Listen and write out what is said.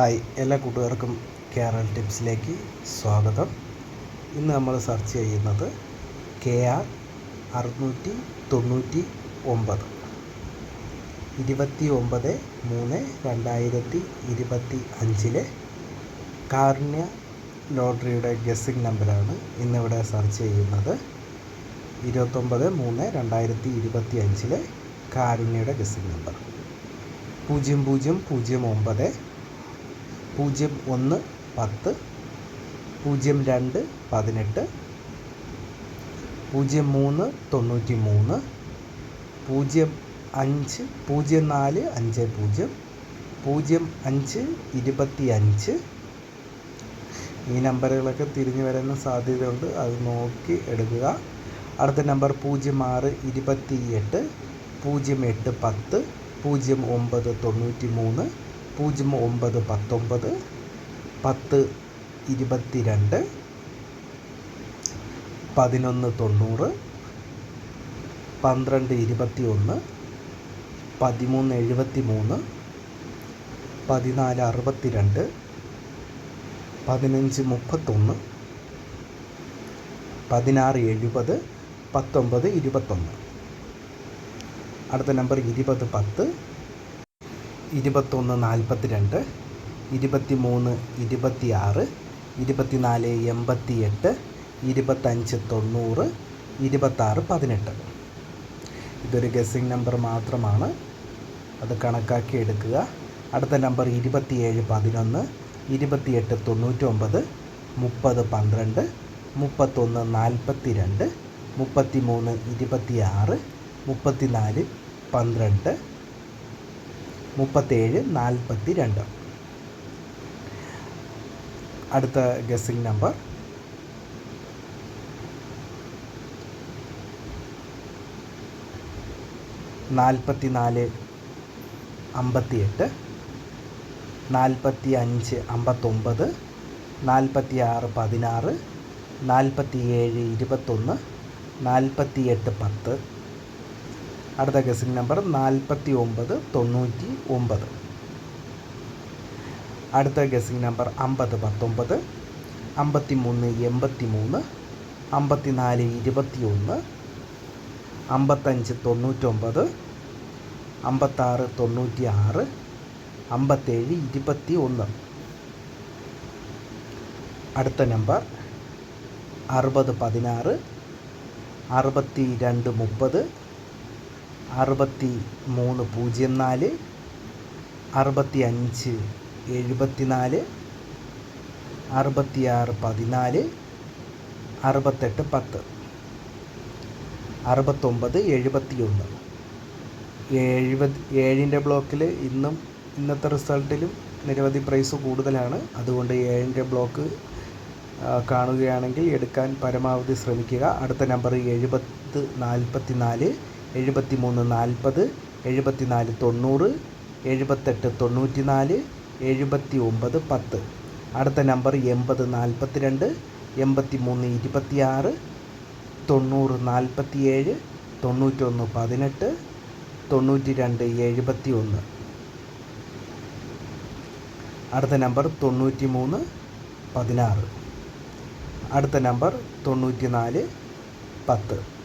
Hi എല്ലാ കൂട്ടുകാർക്കും കേരൾ ടിപ്സിലേക്ക് സ്വാഗതം. ഇന്ന് നമ്മൾ സെർച്ച് ചെയ്യുന്നത് കെ ആർ അറുന്നൂറ്റി തൊണ്ണൂറ്റി ഒമ്പത്. ഇരുപത്തി ഒമ്പത് മൂന്ന് രണ്ടായിരത്തി ഇരുപത്തി അഞ്ചിലെ കാരുണ്യ ലോട്ടറിയുടെ ഗസ്സിംഗ് നമ്പറാണ് ഇന്നിവിടെ സെർച്ച് ചെയ്യുന്നത്. ഇരുപത്തൊമ്പത് മൂന്ന് രണ്ടായിരത്തി ഇരുപത്തി അഞ്ചിലെ കാരുണ്യയുടെ ഗസ്സിംഗ് നമ്പർ പൂജ്യം പൂജ്യം പൂജ്യം ഒമ്പത് പൂജ്യം ഒന്ന് പത്ത് പൂജ്യം രണ്ട് പതിനെട്ട് പൂജ്യം മൂന്ന് തൊണ്ണൂറ്റി മൂന്ന് പൂജ്യം അഞ്ച് പൂജ്യം നാല് അഞ്ച് പൂജ്യം പൂജ്യം അഞ്ച് ഇരുപത്തി അഞ്ച് ഈ നമ്പറുകളൊക്കെ തിരിഞ്ഞു വരാൻ സാധ്യതയുണ്ട്. അത് നോക്കി എടുക്കുക. അടുത്ത നമ്പർ പൂജ്യം ആറ് ഇരുപത്തി എട്ട് പൂജ്യം എട്ട് പത്ത് പൂജ്യം ഒമ്പത് തൊണ്ണൂറ്റി മൂന്ന് പൂജ്യം ഒമ്പത് പത്തൊമ്പത് പത്ത് ഇരുപത്തി രണ്ട് പതിനൊന്ന് തൊണ്ണൂറ് പന്ത്രണ്ട് ഇരുപത്തി ഒന്ന് പതിമൂന്ന് എഴുപത്തി മൂന്ന് പതിനാല് അറുപത്തി രണ്ട് പതിനഞ്ച് മുപ്പത്തൊന്ന് പതിനാറ് എഴുപത് പത്തൊമ്പത് ഇരുപത്തൊന്ന്. അടുത്ത നമ്പർ ഇരുപത് പത്ത്. ഇരുപത്തൊന്ന് നാൽപ്പത്തി രണ്ട് ഇരുപത്തി മൂന്ന് ഇരുപത്തി ആറ് ഇരുപത്തിനാല് എൺപത്തി എട്ട് ഇരുപത്തഞ്ച് തൊണ്ണൂറ് ഇരുപത്താറ് പതിനെട്ട്. ഇതൊരു ഗസ്സിംഗ് നമ്പർ മാത്രമാണ്. അത് കണക്കാക്കി എടുക്കുക. അടുത്ത നമ്പർ ഇരുപത്തിയേഴ് പതിനൊന്ന് ഇരുപത്തിയെട്ട് തൊണ്ണൂറ്റൊമ്പത് മുപ്പത് പന്ത്രണ്ട് മുപ്പത്തൊന്ന് നാൽപ്പത്തി രണ്ട് മുപ്പത്തി മൂന്ന് ഇരുപത്തി ആറ് മുപ്പത്തിനാല് പന്ത്രണ്ട് മുപ്പത്തേഴ് നാൽപ്പത്തി രണ്ട് അടുത്ത ഗസ്സിംഗ് നമ്പർ നാൽപ്പത്തി നാല് അമ്പത്തിയെട്ട് നാൽപ്പത്തി അഞ്ച് അമ്പത്തൊമ്പത് നാൽപ്പത്തി ആറ് പതിനാറ് നാൽപ്പത്തി ഏഴ് ഇരുപത്തൊന്ന് നാൽപ്പത്തി എട്ട് പത്ത്. അടുത്ത ഗസിംഗ് നമ്പർ നാൽപ്പത്തി ഒമ്പത് തൊണ്ണൂറ്റി ഒമ്പത് അടുത്ത ഗസിംഗ് നമ്പർ അമ്പത് പത്തൊമ്പത് അമ്പത്തി മൂന്ന് എൺപത്തി മൂന്ന് അമ്പത്തി നാല് ഇരുപത്തി ഒന്ന് അമ്പത്തഞ്ച് തൊണ്ണൂറ്റൊമ്പത് അമ്പത്താറ് തൊണ്ണൂറ്റി ആറ് അമ്പത്തേഴ് ഇരുപത്തി ഒന്ന് അടുത്ത നമ്പർ അറുപത് പതിനാറ് അറുപത്തി രണ്ട് മുപ്പത് അറുപത്തി മൂന്ന് പൂജ്യം നാല് അറുപത്തി അഞ്ച് എഴുപത്തി നാല് അറുപത്തിയാറ് പതിനാല് അറുപത്തെട്ട് പത്ത് അറുപത്തൊമ്പത് എഴുപത്തി ഒന്ന് എഴുപത് ഏഴിന്റെ ബ്ലോക്കിൽ ഇന്നും ഇന്നത്തെ റിസൾട്ടിലും നിരവധി പ്രൈസ് കൂടുതലാണ്. അതുകൊണ്ട് ഏഴിന്റെ ബ്ലോക്ക് കാണുകയാണെങ്കിൽ എടുക്കാൻ പരമാവധി ശ്രമിക്കുക. അടുത്ത നമ്പർ എഴുപത്ത് നാൽപ്പത്തി നാല് എഴുപത്തി മൂന്ന് നാൽപ്പത് എഴുപത്തി നാല് തൊണ്ണൂറ് എഴുപത്തെട്ട് തൊണ്ണൂറ്റി നാല് എഴുപത്തി ഒമ്പത് പത്ത്. അടുത്ത നമ്പർ എൺപത് നാൽപ്പത്തി രണ്ട് എൺപത്തി മൂന്ന് ഇരുപത്തി ആറ് തൊണ്ണൂറ് നാൽപ്പത്തി ഏഴ് തൊണ്ണൂറ്റൊന്ന് പതിനെട്ട് തൊണ്ണൂറ്റി രണ്ട് എഴുപത്തി ഒന്ന് അടുത്ത നമ്പർ തൊണ്ണൂറ്റി മൂന്ന് പതിനാറ്. അടുത്ത നമ്പർ തൊണ്ണൂറ്റി നാല് പത്ത്.